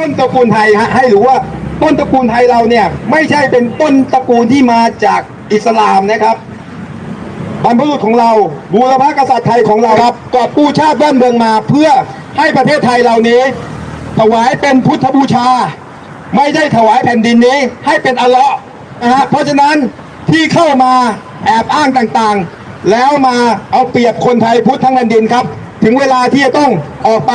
ต้นตระกูลไทยฮะให้รู้ว่าต้นตระกูลไทยเราเนี่ย ไม่ใช่เป็นต้นตระกูลที่มาจากอิสลามนะครับบรรพบุรุษของเราบูรพกษัตริย์ไทยของเราครับกอบกู้ชาติบ้านเมืองมาเพื่อให้ประเทศไทยเรานี้ ถวายเป็นพุทธบูชา ไม่ได้ถวายแผ่นดินนี้ ให้เป็นอัลเลาะห์นะฮะเพราะฉะนั้นที่เข้ามาแอบอ้างต่างๆ แล้วมาเอาเปรียบคนไทยพุทธทั้งแผ่นดินครับ ถึงเวลาที่จะต้องออกไป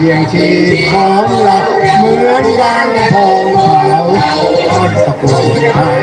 เยี่ยงชีพของเราเหมือนดังพงเขาต้นตะกุนไทย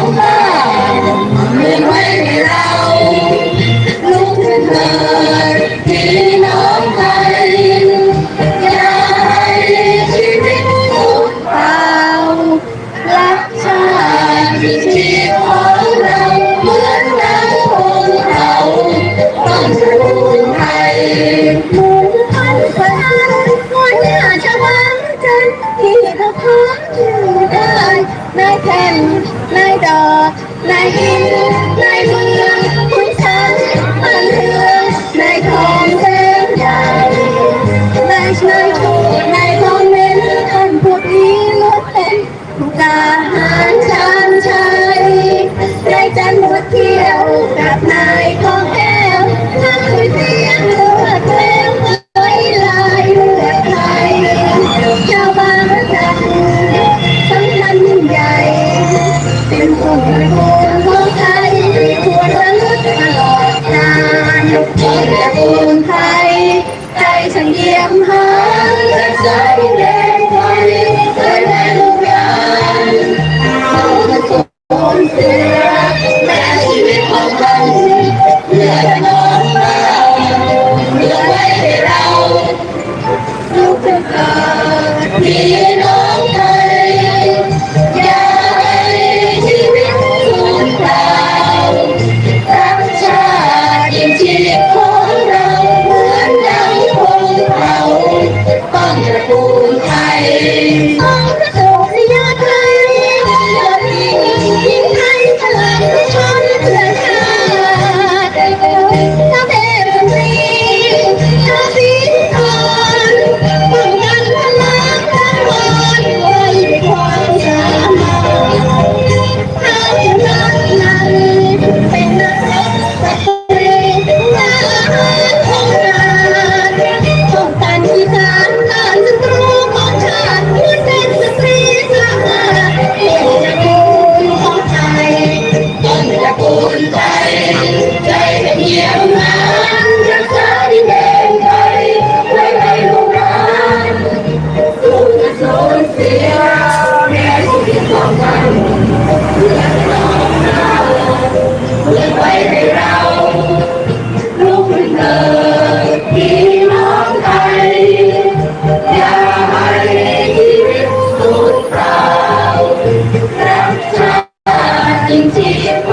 พักยืนเอ่ยนายแผ่นนายดอกนาหินนายเมือง ใจฉันเยี่ยมหาและใจเดิ Hey. 人间